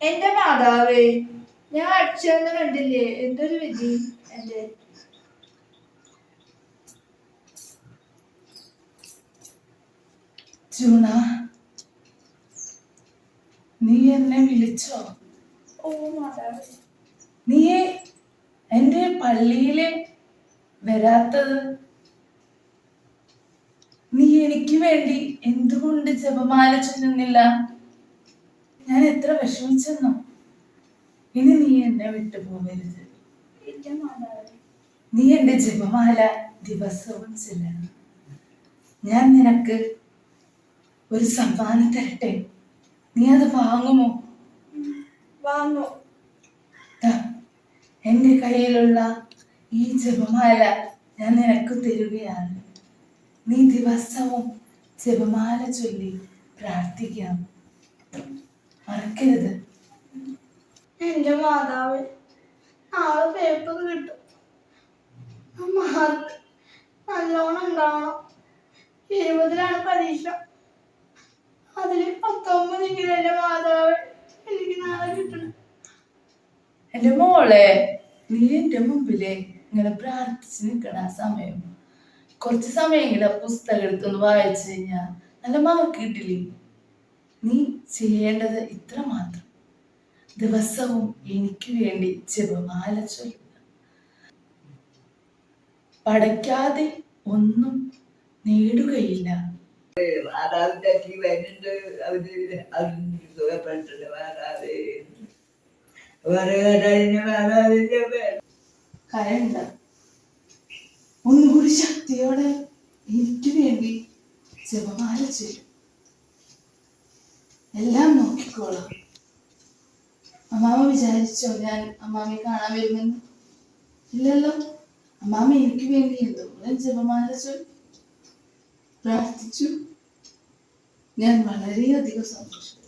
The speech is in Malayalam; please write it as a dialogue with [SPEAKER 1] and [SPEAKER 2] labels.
[SPEAKER 1] എന്റെ മാതാവേ ഞാൻ അടിച്ചെന്ന് കണ്ടില്ലേ? എന്തൊരു വിധി? എന്റെ
[SPEAKER 2] ജൂണ നീ എന്നെ വിളിച്ചോ?
[SPEAKER 1] ഓ മാതാവേ.
[SPEAKER 2] നീ എന്റെ പള്ളിയിൽ വരാത്തത്? നീ എനിക്ക് വേണ്ടി എന്തുകൊണ്ട് ജപമാല ചൊല്ലുന്നില്ല? ഞാൻ എത്ര വിഷമിച്ചെന്നോ. ഇനി നീ എന്നെ വിട്ടു പോകരുത് നീ എന്റെ ജപമാല ദിവസവും ചെല്ലണം. ഞാൻ നിനക്ക് ഒരു സമ്മാനം തരട്ടെ? നീ അത് വാങ്ങുമോ?
[SPEAKER 1] വാങ്ങോ.
[SPEAKER 2] ദാ, എന്റെ കയ്യിലുള്ള ഈ ജപമാല ഞാൻ നിനക്ക് തരുകയാണ്. നീ ദിവസവും ജപമാല ചൊല്ലി പ്രാർത്ഥിക്കാം. മറക്കരുത്.
[SPEAKER 1] എന്റെ മാതാവ് നാളെ പേപ്പർ കിട്ടും. മാർക്ക് നല്ലോണം ഉണ്ടാവണം. ഇരുപതിലാണ് പരീക്ഷ. അതിൽ പത്തൊമ്പതെങ്കിലും എന്റെ മാതാവ് എനിക്ക് നാളെ കിട്ടണം.
[SPEAKER 2] എന്റെ മോളെ നീ എന്റെ മുമ്പിലെ ഇങ്ങനെ പ്രാർത്ഥിച്ച് നിൽക്കണ ആ സമയം. കുറച്ച് സമയെങ്കിലും ആ പുസ്തകം എടുത്തൊന്ന് വായിച്ചു കഴിഞ്ഞാൽ നല്ല മാർക്ക് കിട്ടില്ലേ? നീ ചെയ്യേണ്ടത് ഇത്ര മാത്രം. ദിവസവും എനിക്ക് വേണ്ടി ജപമാല ചൊല്ലുക. പടയ്ക്കാതെ ഒന്നും നേടുകയില്ല.
[SPEAKER 3] വരുന്നുണ്ട് അവർ സുഖപ്പെട്ടില്ല
[SPEAKER 2] കരണ്ട. ഒന്നുകൂടി ശക്തിയോടെ എനിക്ക് വേണ്ടി ജപമാല ചെയ്യും എല്ലാം നോക്കിക്കോളാം. അമ്മാമ വിചാരിച്ചോ ഞാൻ അമ്മാമയെ കാണാൻ വരുമെന്ന്? ഇല്ലല്ലോ. അമ്മാമ എനിക്ക് വേണ്ടി എന്തോരം ജപമാല ചൊല്ലി പ്രാർത്ഥിച്ചു. ഞാൻ വളരെയധികം സന്തോഷം.